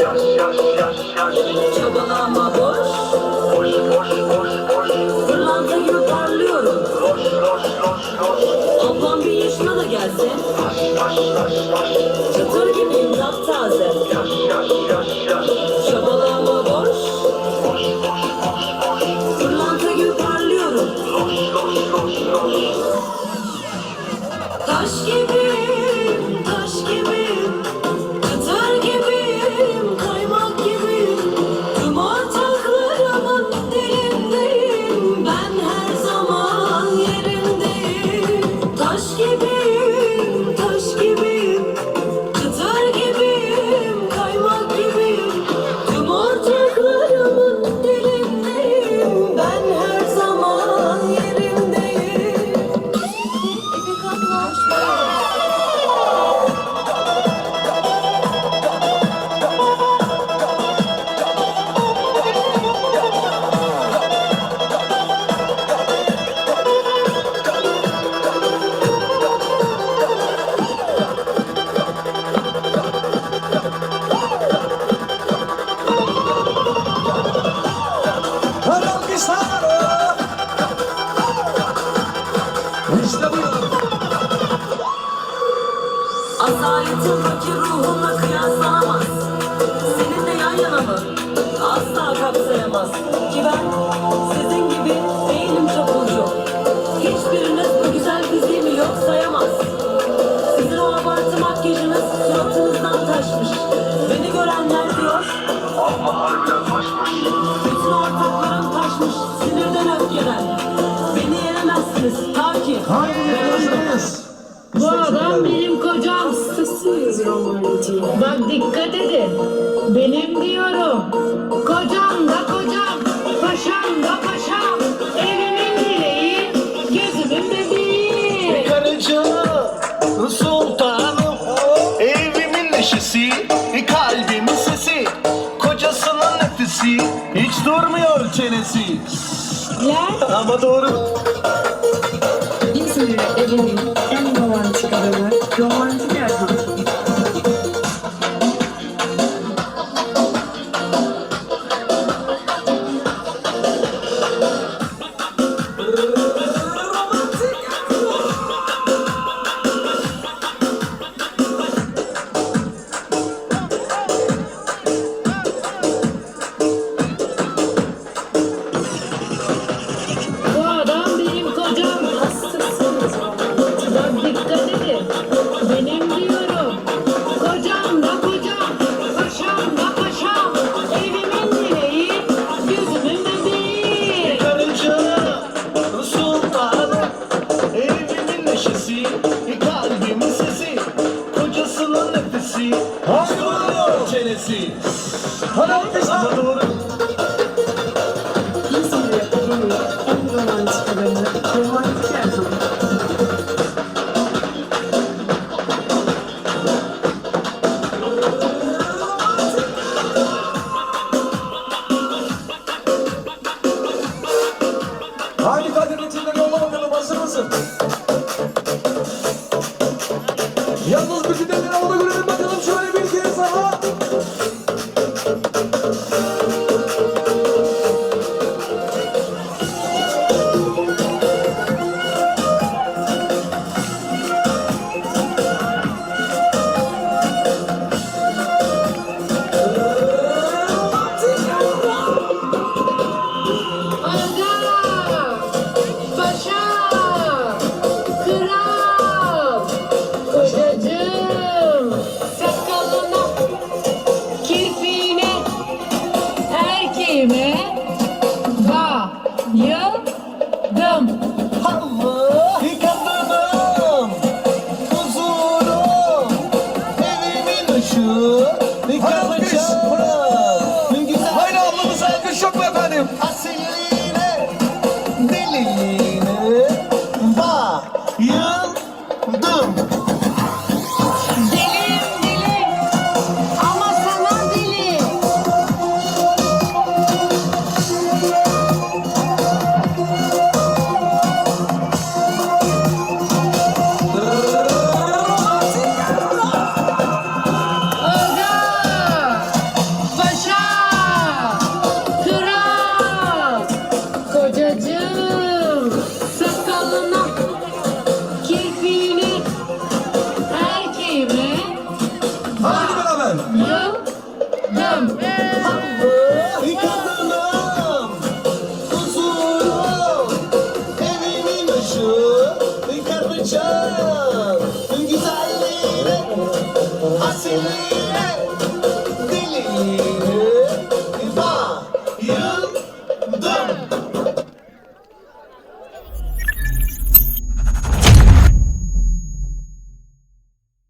yaş yaş yaş Çabalama boş. Boş boş gibi parlıyorum. Loş Ablam bir yaşına da gelse Taş taş taş taş Çıtır gibiyim taptaze yaş Asaletin fakir ruhunla kıyaslanamaz. Seninle yan yana mı? Asla kapsayamaz. Ki ben sizin gibi değilim çapulcu. Hiçbiriniz bu güzel fiziğimi yok sayamaz. Sizin o abartı makyajınız suratınızdan taşmış. Beni görenler diyor, Amma harbiden taşmış bütün ortaklarım taşmış sinirden öfkeden. Beni yenemezsiniz ta ki. Haydi yarışmayız. Bu adam benim dikkat edin. Benim diyorum. Kocam da kocam. Paşam da paşam. Evimin direği. Gözümün bebeği. Karıcığım, sultanım, evimin neşesi, kalbimin sesi, kocasının nefesi, hiç durmuyor çenesi. Ler. Ama doğru. Çenesi. Hadi alkışlar. Ama doğru. İzmir evinin en romantik adamı, romantik Erhan. coração.